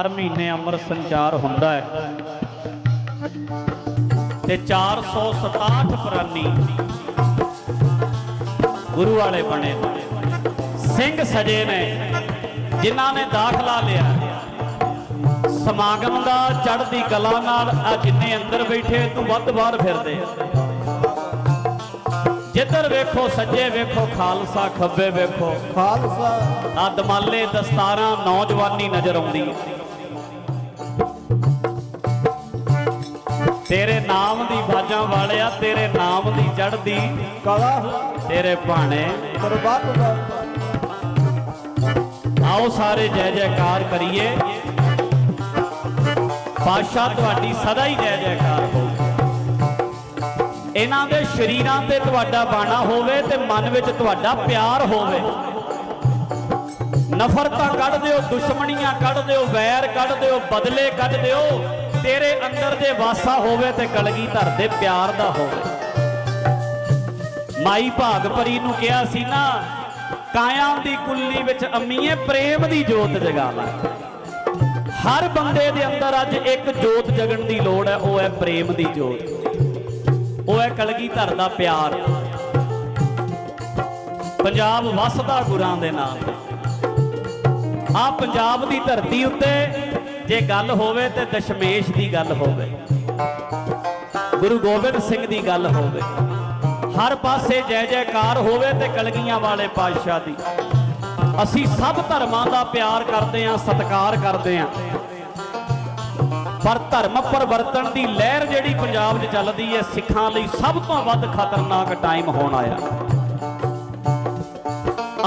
ਹਰ ਮਹੀਨੇ ਅੰਮ੍ਰਿਤ ਸੰਚਾਰ ਹੁੰਦਾ ਹੈ। ਤੇ 467 ਪ੍ਰਾਨੀ ਗੁਰੂ ਵਾਲੇ ਬਣੇ। ਸਿੰਘ ਸਜੇ ਨੇ ਜਿਨ੍ਹਾਂ ਨੇ ਦਾਖਲਾ ਲਿਆ। ਸਮਾਗਮ ਦਾ ਚੜ੍ਹਦੀ ਕਲਾ ਨਾਲ ਆ ਜਿੰਨੇ ਅੰਦਰ ਬੈਠੇ ਤੂੰ ਵੱਧ ਬਾਹਰ ਫਿਰਦੇ ਆ। ਜਿੱਧਰ ਵੇਖੋ ਸੱਜੇ ਵੇਖੋ ਖਾਲਸਾ ਖੱਬੇ ਵੇਖੋ। ਖਾਲਸਾ। ਆ ਦਮਾਲੇ ਦਸਤਾਰਾਂ ਨੌਜਵਾਨੀ ਨਜ਼ਰ ਆਉਂਦੀ ਹੈ। ਤੇਰੇ ਨਾਮ ਦੀ ਬਾਜਾਂ ਵਾਲਿਆ, ਤੇਰੇ ਨਾਮ ਦੀ ਚੜ੍ਹਦੀ ਕਲਾ। ਤੇਰੇ ਭਾਣੇ ਸਰਬੱਤ ਆਓ ਸਾਰੇ ਜੈ ਜੈਕਾਰ ਕਰੀਏ। ਪਾਸ਼ਾ ਤੁਹਾਡੀ ਸਦਾ ਹੀ ਜੈ ਜੈਕਾਰ ਹੋਵੇ ਇਹਨਾਂ ਦੇ ਸ਼ਰੀਰਾਂ ਤੇ ਤੁਹਾਡਾ ਬਾਣਾ ਹੋਵੇ ਤੇ ਮਨ ਵਿੱਚ ਤੁਹਾਡਾ ਪਿਆਰ ਹੋਵੇ। ਨਫ਼ਰਤਾਂ ਕੱਢ ਦਿਓ, ਦੁਸ਼ਮਣੀਆਂ ਕੱਢ ਦਿਓ, ਵੈਰ ਕੱਢ ਦਿਓ, ਬਦਲੇ ਕੱਢ ਦਿਓ। ਤੇਰੇ ਅੰਦਰ ਜੇ ਵਾਸਾ ਹੋਵੇ ਤੇ ਕਲਗੀ ਧਰ ਦੇ ਪਿਆਰ ਦਾ ਹੋਵੇ। ਮਾਈ ਭਾਗ ਪਰੀ ਨੂੰ ਕਿਹਾ ਸੀ ਨਾ, ਕਾਇਆਂ ਦੀ ਕੁੱਲੀ ਵਿੱਚ ਅੰਮੀਏ ਪ੍ਰੇਮ ਦੀ ਜੋਤ ਜਗਾ ਲੈ ਹਰ ਬੰਦੇ ਦੇ ਅੰਦਰ ਅੱਜ ਇੱਕ ਜੋਤ ਜਗਣ ਦੀ ਲੋੜ ਹੈ, ਉਹ ਹੈ ਪ੍ਰੇਮ ਦੀ ਜੋਤ। ਉਹ ਹੈ ਕਲਗੀ ਧਰ ਦਾ ਪਿਆਰ। ਪੰਜਾਬ ਵਸਦਾ ਗੁਰਾਂ ਦੇ ਨਾਮ ਆ ਪੰਜਾਬ ਦੀ ਧਰਤੀ ਉੱਤੇ ਜੇ ਗੱਲ ਹੋਵੇ ਤੇ ਦਸ਼ਮੇਸ਼ ਦੀ ਗੱਲ ਹੋਵੇ। ਗੁਰੂ ਗੋਬਿੰਦ ਸਿੰਘ ਦੀ ਗੱਲ ਹੋਵੇ। ਹਰ ਪਾਸੇ ਜੈ ਜੈਕਾਰ ਹੋਵੇ ਤੇ ਕਲਗੀਆਂ ਵਾਲੇ ਪਾਤਸ਼ਾਹ ਦੀ। ਅਸੀਂ ਸਭ ਧਰਮਾਂ ਦਾ ਪਿਆਰ ਕਰਦੇ ਆਂ ਸਤਿਕਾਰ ਕਰਦੇ ਆਂ ਪਰ ਧਰਮ ਪਰਿਵਰਤਨ ਦੀ ਲਹਿਰ ਜਿਹੜੀ ਪੰਜਾਬ 'ਚ ਚੱਲਦੀ ਹੈ, ਸਿੱਖਾਂ ਲਈ ਸਭ ਤੋਂ ਵੱਧ ਖਤਰਨਾਕ ਟਾਈਮ ਹੋਣ ਆਇਆ।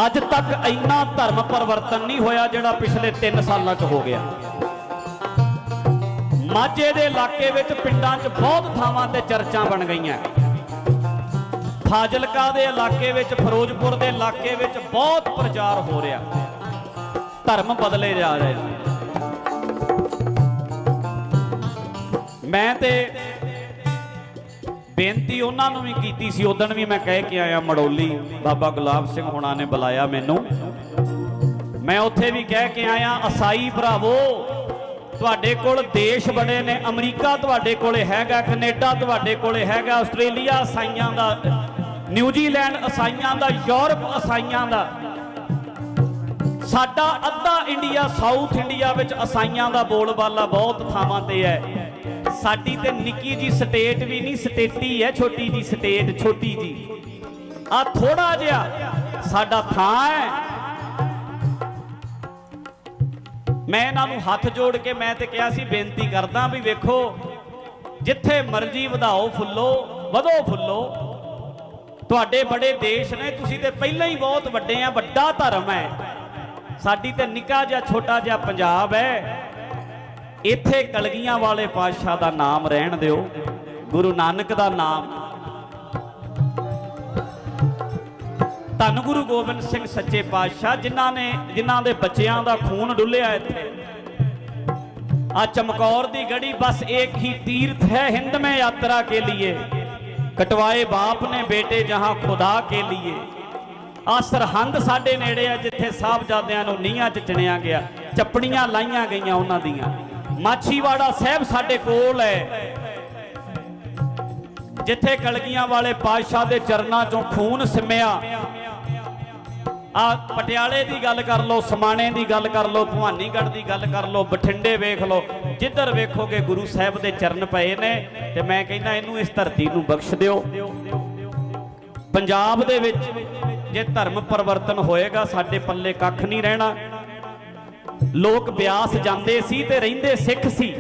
ਅੱਜ ਤੱਕ ਇੰਨਾ ਧਰਮ ਪਰਿਵਰਤਨ ਨਹੀਂ ਹੋਇਆ ਜਿਹੜਾ ਪਿਛਲੇ 3 ਸਾਲਾਂ 'ਚ ਹੋ ਗਿਆ। ਮਾਝੇ ਦੇ ਇਲਾਕੇ ਵਿੱਚ ਪਿੰਡਾਂ 'ਚ ਬਹੁਤ ਥਾਵਾਂ ਤੇ ਚਰਚਾਂ ਬਣ ਗਈਆਂ। ਫਾਜ਼ਿਲਕਾ ਦੇ ਇਲਾਕੇ ਵਿੱਚ, ਫਿਰੋਜ਼ਪੁਰ ਦੇ ਇਲਾਕੇ ਵਿੱਚ ਬਹੁਤ ਪ੍ਰਚਾਰ ਹੋ ਰਿਹਾ। ਧਰਮ ਬਦਲੇ ਜਾ ਰਹੇ ਮੈਂ ਤੇ ਬੇਨਤੀ ਉਹਨਾਂ ਨੂੰ ਵੀ ਕੀਤੀ ਸੀ ਉਦੋਂ ਵੀ ਮੈਂ ਕਹਿ ਕੇ ਆਇਆ, ਮੜੋਲੀ ਬਾਬਾ ਗੁਲਾਬ ਸਿੰਘ ਹੁਣਾਂ ਨੇ ਬੁਲਾਇਆ ਮੈਨੂੰ। ਮੈਂ ਉੱਥੇ ਵੀ ਕਹਿ ਕੇ ਆਇਆ, ਅਸਾਈ ਭਰਾਵੋ ਤੁਹਾਡੇ ਕੋਲ ਦੇਸ਼ ਬੜੇ ਨੇ, ਅਮਰੀਕਾ ਤੁਹਾਡੇ ਕੋਲੇ ਹੈਗਾ, ਕੈਨੇਡਾ ਤੁਹਾਡੇ ਕੋਲੇ ਹੈਗਾ, ਆਸਟ੍ਰੇਲੀਆ ਅਸਾਈਆਂ ਦਾ, ਨਿਊਜ਼ੀਲੈਂਡ ਅਸਾਈਆਂ ਦਾ, ਯੂਰਪ ਅਸਾਈਆਂ ਦਾ। ਸਾਡਾ ਅੱਧਾ ਇੰਡੀਆ, ਸਾਊਥ ਇੰਡੀਆ ਵਿੱਚ ਅਸਾਈਆਂ ਦਾ ਬੋਲਬਾਲਾ ਬਹੁਤ ਥਾਵਾਂ ਤੇ ਹੈ। ਸਾਡੀ ਤੇ ਨਿੱਕੀ ਜੀ ਸਟੇਟ ਵੀ ਨਹੀਂ, ਸਟੇਟੀ ਹੈ, ਛੋਟੀ ਜੀ ਸਟੇਟ, ਛੋਟੀ ਜੀ। ਆ ਥੋੜਾ ਜਿਹਾ ਸਾਡਾ ਥਾਂ ਹੈ। ਮੈਂ ਇਹਨਾਂ ਨੂੰ ਹੱਥ ਜੋੜ ਕੇ ਮੈਂ ਤੇ ਕਿਹਾ ਸੀ, ਬੇਨਤੀ ਕਰਦਾ ਵੀ ਵੇਖੋ, ਜਿੱਥੇ ਮਰਜ਼ੀ ਵਧਾਓ ਫੁੱਲੋ, ਵਧੋ ਫੁੱਲੋ। ਤੁਹਾਡੇ ਬੜੇ ਦੇਸ਼ ਨੇ, ਤੁਸੀਂ ਤੇ ਪਹਿਲਾਂ ਹੀ ਬਹੁਤ ਵੱਡੇ ਆ, ਵੱਡਾ ਧਰਮ ਹੈ। ਸਾਡੀ ਤੇ ਨਿੱਕਾ ਜਿਹਾ, ਛੋਟਾ ਜਿਹਾ ਪੰਜਾਬ ਹੈ। ਇੱਥੇ ਕਲਗੀਆਂ ਵਾਲੇ ਪਾਤਸ਼ਾਹ ਦਾ ਨਾਮ ਰਹਿਣ ਦਿਓ। ਗੁਰੂ ਨਾਨਕ ਦਾ ਨਾਮ। ਧੰਨ ਗੁਰੂ ਗੋਬਿੰਦ ਸਿੰਘ ਸੱਚੇ ਪਾਤਸ਼ਾਹ, ਜਿਨ੍ਹਾਂ ਨੇ ਜਿਨ੍ਹਾਂ ਦੇ ਬੱਚਿਆਂ ਦਾ ਖੂਨ ਡੁੱਲਿਆ ਇੱਥੇ। ਆ ਚਮਕੌਰ ਦੀ ਗੜੀ, ਬਸ ਇੱਕ ਹੀ ਤੀਰਥ ਹੈ ਹਿੰਦ ਮੈਂ ਯਾਤਰਾ ਕੇ ਲਈ ਕਟਵਾਏ ਬਾਪ ਨੇ ਬੇਟੇ ਜਹਾਂ ਖੁਦਾ ਕੇ ਲਈ ਆ ਸਰਹੰਦ ਸਾਡੇ ਨੇੜੇ ਆ, ਜਿੱਥੇ ਸਾਹਿਬਜ਼ਾਦਿਆਂ ਨੂੰ ਨੀਹਾਂ 'ਚ ਚਿਣਿਆ ਗਿਆ। ਚੱਪੜੀਆਂ ਲਾਈਆਂ ਗਈਆਂ ਉਹਨਾਂ ਦੀਆਂ। ਮਾਛੀਵਾੜਾ ਸਾਹਿਬ ਸਾਡੇ ਕੋਲ ਹੈ। ਜਿੱਥੇ ਕਲਗੀਆਂ ਵਾਲੇ ਪਾਤਸ਼ਾਹ ਦੇ ਚਰਨਾਂ 'ਚੋਂ ਖੂਨ ਸਿਮਿਆ। ਆ ਪਟਿਆਲੇ ਦੀ ਗੱਲ ਕਰ ਲਓ, ਸਮਾਣੇ ਦੀ ਗੱਲ ਕਰ ਲਓ, ਭਵਾਨੀਗੜ੍ਹ ਦੀ ਗੱਲ ਕਰ ਲਓ, ਬਠਿੰਡੇ ਵੇਖ ਲਓ, ਜਿੱਧਰ ਵੇਖੋਗੇ ਗੁਰੂ ਸਾਹਿਬ ਦੇ ਚਰਨ ਪਏ ਨੇ, ਤੇ ਮੈਂ ਕਹਿੰਦਾ ਇਹਨੂੰ ਇਸ ਧਰਤੀ ਨੂੰ ਬਖਸ਼ ਦਿਓ। ਪੰਜਾਬ ਦੇ ਵਿੱਚ ਜੇ ਧਰਮ ਪਰਿਵਰਤਨ ਹੋਏਗਾ, ਸਾਡੇ ਪੱਲੇ ਕੱਖ ਨਹੀਂ ਰਹਿਣਾ। ਲੋਕ ਬਿਆਸ ਜਾਂਦੇ ਸੀ ਤੇ ਰਹਿੰਦੇ ਸਿੱਖ ਸੀ।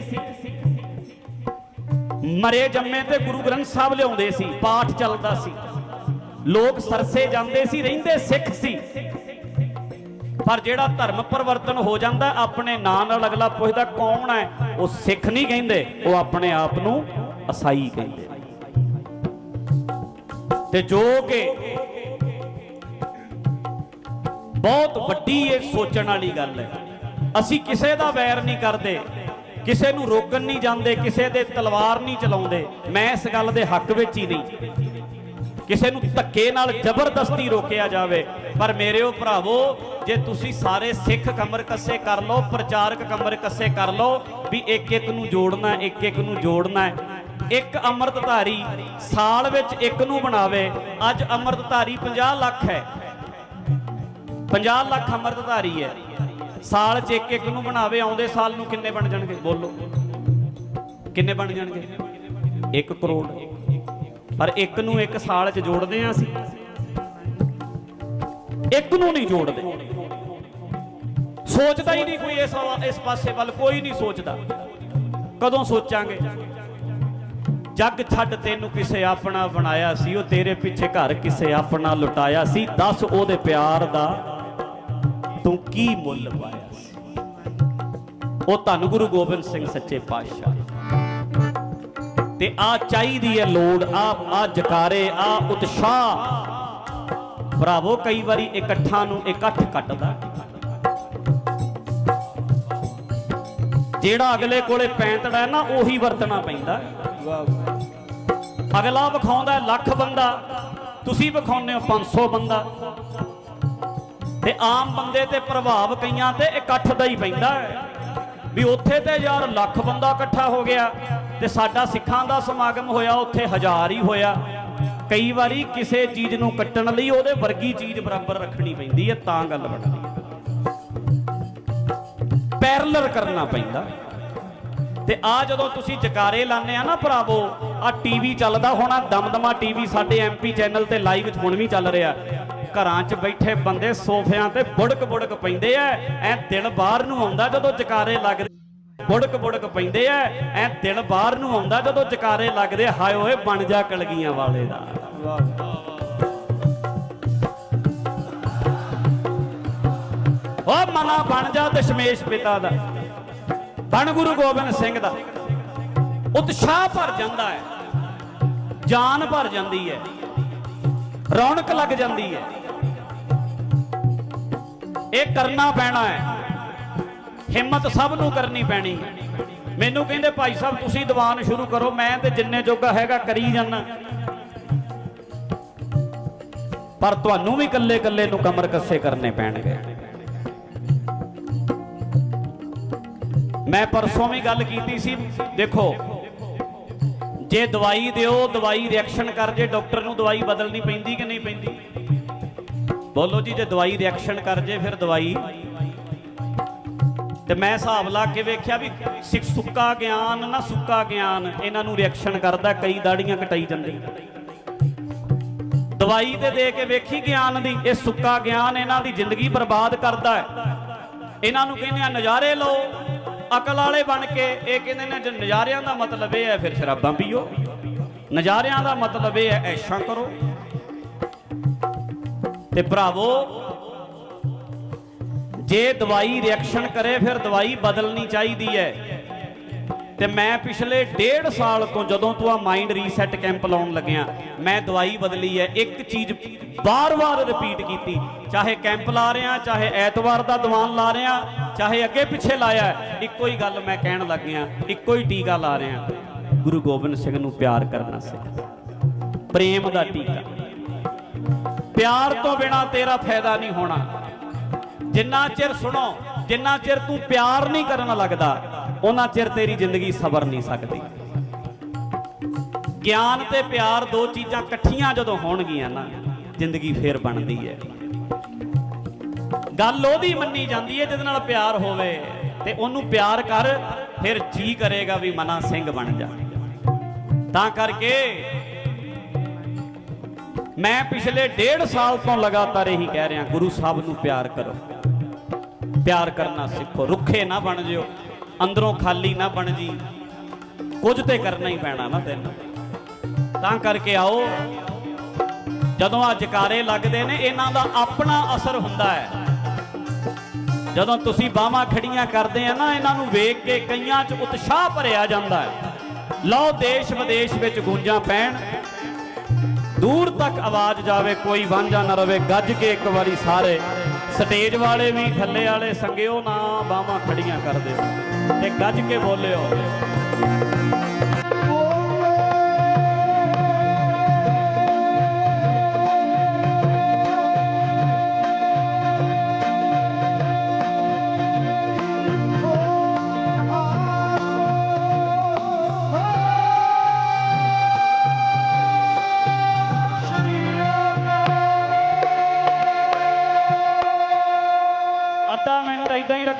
ਮਰੇ ਜੰਮੇ ਤੇ ਗੁਰੂ ਗ੍ਰੰਥ ਸਾਹਿਬ ਲਿਆਉਂਦੇ ਸੀ, ਪਾਠ ਚੱਲਦਾ ਸੀ। ਲੋਕ ਸਰਸੇ ਜਾਂਦੇ ਸੀ, ਰਹਿੰਦੇ ਸਿੱਖ ਸੀ। ਪਰ ਜਿਹੜਾ ਧਰਮ ਪਰਿਵਰਤਨ ਹੋ ਜਾਂਦਾ, ਆਪਣੇ ਨਾਂ ਨਾਲ ਅਗਲਾ ਪੁੱਛਦਾ, ਕੌਣ ਹੈ? ਉਹ ਸਿੱਖ ਨਹੀਂ ਕਹਿੰਦੇ, ਉਹ ਆਪਣੇ ਆਪ ਨੂੰ ਅਸਾਈ ਕਹਿੰਦੇ। ਤੇ ਜੋ ਕਿ ਬਹੁਤ ਵੱਡੀ ਇਹ ਸੋਚਣ ਵਾਲੀ ਗੱਲ ਹੈ। ਅਸੀਂ ਕਿਸੇ ਦਾ ਵੈਰ ਨਹੀਂ ਕਰਦੇ, ਕਿਸੇ ਨੂੰ ਰੋਕਣ ਨਹੀਂ ਜਾਂਦੇ, ਕਿਸੇ ਦੇ ਤਲਵਾਰ ਨਹੀਂ ਚਲਾਉਂਦੇ। ਮੈਂ ਇਸ ਗੱਲ ਦੇ ਹੱਕ ਵਿੱਚ ਹੀ ਨਹੀਂ। ਕਿਸੇ ਨੂੰ ਧੱਕੇ ਨਾਲ ਜ਼ਬਰਦਸਤੀ ਰੋਕਿਆ ਜਾਵੇ। ਪਰ ਮੇਰਿਓ ਭਰਾਵੋ, ਜੇ ਤੁਸੀਂ ਸਾਰੇ ਸਿੱਖ ਕਮਰ ਕੱਸੇ ਕਰ ਲਓ, ਪ੍ਰਚਾਰਕ ਕਮਰ ਕੱਸੇ ਕਰ ਲਓ, ਵੀ ਇੱਕ ਇੱਕ ਨੂੰ ਜੋੜਨਾ, ਇੱਕ ਇੱਕ ਨੂੰ ਜੋੜਨਾ ਹੈ। ਇੱਕ ਅੰਮ੍ਰਿਤਧਾਰੀ ਸਾਲ ਵਿੱਚ ਇੱਕ ਨੂੰ ਬਣਾਵੇ। ਅੱਜ ਅੰਮ੍ਰਿਤਧਾਰੀ 50 ਲੱਖ ਹੈ। 50 ਲੱਖ ਅੰਮ੍ਰਿਤਧਾਰੀ ਹੈ। ਸਾਲ 'ਚ ਇੱਕ ਇੱਕ ਨੂੰ ਬਣਾਵੇ, ਆਉਂਦੇ ਸਾਲ ਨੂੰ ਕਿੰਨੇ ਬਣ ਜਾਣਗੇ? ਬੋਲੋ। ਕਿੰਨੇ ਬਣ ਜਾਣਗੇ? 1 ਕਰੋੜ। ਪਰ ਇੱਕ ਨੂੰ ਇੱਕ ਸਾਲ 'ਚ ਜੋੜਦੇ ਆ ਅਸੀਂ। ਇੱਕ ਨੂੰ ਨਹੀਂ ਜੋੜਦੇ। ਸੋਚਦਾ ਹੀ ਨਹੀਂ ਕੋਈ ਇਸ ਇਸ ਪਾਸੇ ਵੱਲ, ਕੋਈ ਨਹੀਂ ਸੋਚਦਾ। ਕਦੋਂ ਸੋਚਾਂਗੇ? ਜੱਗ ਛੱਡ ਤੈਨੂੰ ਕਿਸੇ ਆਪਣਾ ਬਣਾਇਆ ਸੀ, ਉਹ ਤੇਰੇ ਪਿੱਛੇ ਘਰ ਕਿਸੇ ਆਪਣਾ ਲੁਟਾਇਆ ਸੀ। ਦੱਸ ਉਹਦੇ ਪਿਆਰ ਦਾ ਤੂੰ ਕੀ ਮੁੱਲ ਪਾਇਆ ਸੀ? ਉਹ ਧੰਨ ਗੁਰੂ ਗੋਬਿੰਦ ਸਿੰਘ ਸੱਚੇ ਪਾਤਸ਼ਾਹ। ਤੇ ਆ ਚਾਹੀਦੀ ਹੈ ਲੋੜ, ਆ ਆ ਜਕਾਰੇ, ਆ ਉਤਸ਼ਾਹ। ਭਰਾਵੋ, ਕਈ ਵਾਰੀ ਇਕੱਠਾਂ ਨੂੰ ਇਕੱਠ ਕੱਟਦਾ। ਜਿਹੜਾ ਅਗਲੇ ਕੋਲੇ ਪੈਂਤੜਾ ਹੈ ਨਾ, ਉਹੀ ਵਰਤਣਾ ਪੈਂਦਾ। ਅਗਲਾ ਵਿਖਾਉਂਦਾ ਲੱਖ ਬੰਦਾ, ਤੁਸੀਂ ਵਿਖਾਉਂਦੇ ਹੋ 500 ਬੰਦਾ। ਤੇ ਆਮ ਬੰਦੇ ਤੇ ਪ੍ਰਭਾਵ ਕਈਆਂ ਤੇ ਇਕੱਠ ਦਾ ਹੀ ਪੈਂਦਾ ਵੀ ਉੱਥੇ ਤੇ ਯਾਰ ਲੱਖ ਬੰਦਾ ਇਕੱਠਾ ਹੋ ਗਿਆ। ਤੇ ਸਾਡਾ ਸਿੱਖਾਂ ਦਾ ਸਮਾਗਮ ਹੋਇਆ, ਉੱਥੇ ਹਜ਼ਾਰ ਹੀ ਹੋਇਆ। ਕਈ ਵਾਰੀ ਕਿਸੇ ਚੀਜ਼ ਨੂੰ ਕੱਟਣ ਲਈ ਉਹਦੇ ਵਰਗੀ ਚੀਜ਼ ਬਰਾਬਰ ਰੱਖਣੀ ਪੈਂਦੀ ਹੈ, ਤਾਂ ਗੱਲ ਬਣਦੀ ਹੈ। ਪੈਰਲਰ ਕਰਨਾ ਪੈਂਦਾ। ਤੇ ਆ ਜਦੋਂ ਤੁਸੀਂ ਜਕਾਰੇ ਲਾਣੇ ਆ ਨਾ ਭਰਾਵੋ, ਆ ਟੀਵੀ ਚੱਲਦਾ ਹੋਣਾ, ਦਮਦਮਾ ਟੀਵੀ ਸਾਡੇ ਐਮਪੀ ਚੈਨਲ ਤੇ ਲਾਈਵ ਹੁਣ ਵੀ ਚੱਲ ਰਿਹਾ। ਘਰਾਂ 'ਚ ਬੈਠੇ ਬੰਦੇ ਸੋਫਿਆਂ ਤੇ ਬੁੜਕ ਬੁੜਕ ਪੈਂਦੇ ਐ ਐ ਦਿਲ ਬਾਹਰ ਨੂੰ ਆਉਂਦਾ ਜਦੋਂ ਜਕਾਰੇ ਲੱਗਦੇ ਬੁੜਕ ਬੁੜਕ ਪੈਂਦੇ ਐ ਐ ਦਿਲ ਬਾਹਰ ਨੂੰ ਆਉਂਦਾ ਜਦੋਂ ਜਕਾਰੇ ਲੱਗਦੇ, ਹਾਏ ਓਏ, ਬਣ ਜਾ ਕਲਗੀਆਂ ਵਾਲੇ ਦਾ। ਓ ਮਨਾ ਬਣ ਜਾ ਦਸ਼ਮੇਸ਼ ਪਿਤਾ ਦਾ। ਬਣ ਗੁਰੂ ਗੋਬਿੰਦ ਸਿੰਘ ਦਾ। ਉਤਸ਼ਾਹ ਭਰ ਜਾਂਦਾ ਹੈ। ਜਾਨ ਭਰ ਜਾਂਦੀ ਹੈ। ਰੌਣਕ ਲੱਗ ਜਾਂਦੀ ਹੈ। ਇਹ ਕਰਨਾ ਪੈਣਾ ਹੈ। ਹਿੰਮਤ ਸਭ ਨੂੰ ਕਰਨੀ ਪੈਣੀ। ਮੈਨੂੰ ਕਹਿੰਦੇ, ਭਾਈ ਸਾਹਿਬ, ਤੁਸੀਂ ਦੀਵਾਨ ਸ਼ੁਰੂ ਕਰੋ, ਮੈਂ ਤੇ ਜਿੰਨੇ ਜੋਗਾ ਹੈਗਾ ਕਰੀ ਜਾਣਾ ਪਰ ਤੁਹਾਨੂੰ ਵੀ ਇਕੱਲੇ ਇਕੱਲੇ ਨੂੰ ਕਮਰ ਕੱਸੇ ਕਰਨੇ ਪੈਣਗੇ। ਮੈਂ ਪਰਸੋਂ ਵੀ ਗੱਲ ਕੀਤੀ ਸੀ, ਦੇਖੋ, ਜੇ ਦਵਾਈ ਦਿਓ, ਦਵਾਈ ਰਿਐਕਸ਼ਨ ਕਰ, ਜੇ ਡਾਕਟਰ ਨੂੰ ਦਵਾਈ ਬਦਲਣੀ ਪੈਂਦੀ ਕਿ ਨਹੀਂ ਪੈਂਦੀ? ਬੋਲੋ ਜੀ, ਜੇ ਦਵਾਈ ਰਿਐਕਸ਼ਨ ਕਰ, ਜੇ ਫਿਰ ਦਵਾਈ ਤੇ ਮੈਂ ਹਿਸਾਬ ਲਾ ਕੇ ਵੇਖਿਆ ਵੀ ਸਿੱਖ ਸੁੱਕਾ ਗਿਆਨ ਨਾ ਸੁੱਕਾ ਗਿਆਨ, ਇਹਨਾਂ ਨੂੰ ਰਿਐਕਸ਼ਨ ਕਰਦਾ, ਕਈ ਦਾੜੀਆਂ ਕਟਾਈ ਜਾਂਦੀ। ਦਵਾਈ ਤੇ ਦੇ ਕੇ ਵੇਖੀ ਗਿਆਨ ਦੀ, ਇਹ ਸੁੱਕਾ ਗਿਆਨ ਇਹਨਾਂ ਦੀ ਜ਼ਿੰਦਗੀ ਬਰਬਾਦ ਕਰਦਾ ਹੈ। ਇਹਨਾਂ ਨੂੰ ਕਹਿੰਦੇ ਆ, ਨਜ਼ਾਰੇ ਲਓ, ਅਕਲ ਵਾਲੇ ਬਣ ਕੇ, ਇਹ ਕਹਿੰਦੇ ਨੇ, ਜੇ ਨਜ਼ਾਰਿਆਂ ਦਾ ਮਤਲਬ ਇਹ ਹੈ, ਫਿਰ ਸ਼ਰਾਬਾਂ ਪੀਓ। ਨਜ਼ਾਰਿਆਂ ਦਾ ਮਤਲਬ ਇਹ ਹੈ, ਐਸ਼ਾਂ ਕਰੋ। ਤੇ ਭਰਾਵੋ ਜੇ ਦਵਾਈ ਰਿਐਕਸ਼ਨ ਕਰੇ, ਫਿਰ ਦਵਾਈ ਬਦਲਣੀ ਚਾਹੀਦੀ ਹੈ। ਤੇ ਮੈਂ ਪਿਛਲੇ ਡੇਢ ਸਾਲ ਤੋਂ ਜਦੋਂ ਤੋਂ ਆ ਮਾਈਂਡ ਰੀਸੈਟ ਕੈਂਪ ਲਾਉਣ ਲੱਗਿਆ, ਮੈਂ ਦਵਾਈ ਬਦਲੀ ਹੈ। ਇੱਕ ਚੀਜ਼ ਬਾਰ-ਬਾਰ ਰਿਪੀਟ ਕੀਤੀ। ਚਾਹੇ ਕੈਂਪ ਲਾ ਰਿਹਾ, ਚਾਹੇ ਐਤਵਾਰ ਦਾ ਦੀਵਾਨ ਲਾ ਰਿਹਾ, ਚਾਹੇ ਅੱਗੇ ਪਿੱਛੇ ਲਾਇਆ, ਇੱਕੋ ਹੀ ਗੱਲ ਮੈਂ ਕਹਿਣ ਲੱਗਿਆ, ਇੱਕੋ ਹੀ ਟੀਕਾ ਲਾ ਰਿਹਾ। ਗੁਰੂ ਗੋਬਿੰਦ ਸਿੰਘ ਨੂੰ ਪਿਆਰ ਕਰਨਾ ਸਿੱਖ ਪ੍ਰੇਮ ਦਾ ਟੀਕਾ। ਪਿਆਰ ਤੋਂ ਬਿਨਾ ਤੇਰਾ ਫਾਇਦਾ ਨਹੀਂ ਹੋਣਾ। ਜਿੰਨਾ ਚਿਰ ਸੁਣੋ, ਜਿੰਨਾ ਚਿਰ ਤੂੰ ਪਿਆਰ ਨਹੀਂ ਕਰਨ ਲੱਗਦਾ, ਉਹਨਾਂ ਚਿਰ ਤੇਰੀ ਜ਼ਿੰਦਗੀ ਸਬਰ ਨਹੀਂ ਸਕਦੀ। ਗਿਆਨ ਤੇ ਪਿਆਰ ਦੋ ਚੀਜ਼ਾਂ ਇਕੱਠੀਆਂ ਜਦੋਂ ਹੋਣਗੀਆਂ ਨਾ, ਜ਼ਿੰਦਗੀ ਫੇਰ ਬਣਦੀ ਹੈ। ਗੱਲ ਉਹਦੀ ਮੰਨੀ ਜਾਂਦੀ ਹੈ, ਜਿਹਦੇ ਨਾਲ ਪਿਆਰ ਹੋਵੇ, ਤੇ ਉਹਨੂੰ ਪਿਆਰ ਕਰ, ਫਿਰ ਜੀ ਕਰੇਗਾ ਵੀ ਮਨਾ ਸਿੰਘ ਬਣ ਜਾ। ਤਾਂ ਕਰਕੇ ਮੈਂ ਪਿਛਲੇ ਡੇਢ ਸਾਲ ਤੋਂ ਲਗਾਤਾਰ ਇਹੀ ਕਹਿ ਰਿਹਾ, ਗੁਰੂ ਸਾਹਿਬ ਨੂੰ ਪਿਆਰ ਕਰੋ। ਪਿਆਰ ਕਰਨਾ ਸਿੱਖੋ, ਰੁੱਖੇ ਨਾ ਬਣ ਜਿਓ, ਅੰਦਰੋਂ ਖਾਲੀ ਨਾ ਬਣ ਜੀ। ਕੁਝ ਤੇ ਕਰਨਾ ਹੀ ਪੈਣਾ ਨਾ ਤੈਨੂੰ। ਤਾਂ ਕਰਕੇ ਆਓ, ਜਦੋਂ ਆ ਜਕਾਰੇ ਲੱਗਦੇ ਨੇ, ਇਹਨਾਂ ਦਾ ਆਪਣਾ ਅਸਰ ਹੁੰਦਾ ਹੈ। ਜਦੋਂ ਤੁਸੀਂ ਬਾਹਾਂ ਖੜੀਆਂ ਕਰਦੇ ਆ ਨਾ, ਇਹਨਾਂ ਨੂੰ ਵੇਖ ਕੇ ਕਈਆਂ 'ਚ ਉਤਸ਼ਾਹ ਭਰਿਆ ਜਾਂਦਾ ਹੈ। ਲਓ ਦੇਸ਼ ਵਿਦੇਸ਼ ਵਿੱਚ ਗੂੰਜਾਂ ਪੈਣ ਦੂਰ ਤੱਕ ਆਵਾਜ਼ ਜਾਵੇ, ਕੋਈ ਵਾਂਝਾ ਨਾ ਰਵੇ। ਗੱਜ ਕੇ ਇੱਕ ਵਾਰੀ ਸਾਰੇ। ਸਟੇਜ ਵਾਲੇ ਵੀ, ਥੱਲੇ ਵਾਲੇ, ਸੰਗਿਓ ਨਾ ਬਾਹਾਂ ਖੜੀਆਂ ਕਰ ਦਿਓ। ਤੇ ਗੱਜ ਕੇ ਬੋਲਿਓ।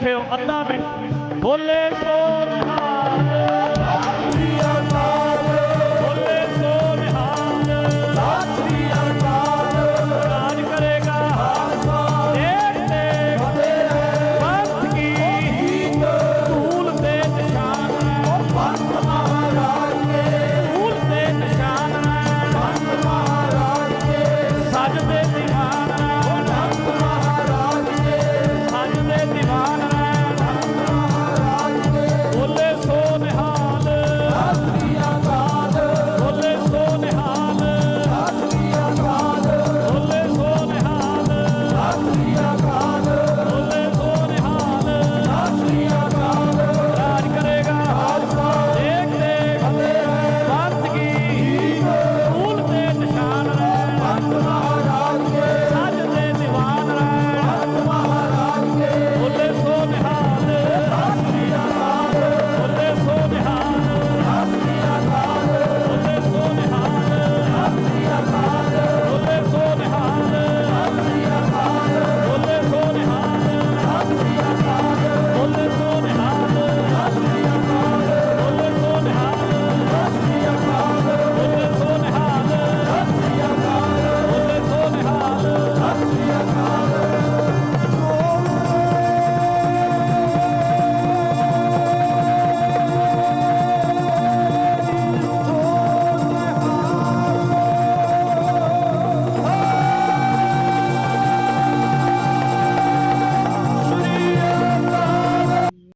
ਅੱਧਾ ਮਿੰਟ ਅੱਧਾ ਮਿੰਟ ਬੋਲੇ ਸੋ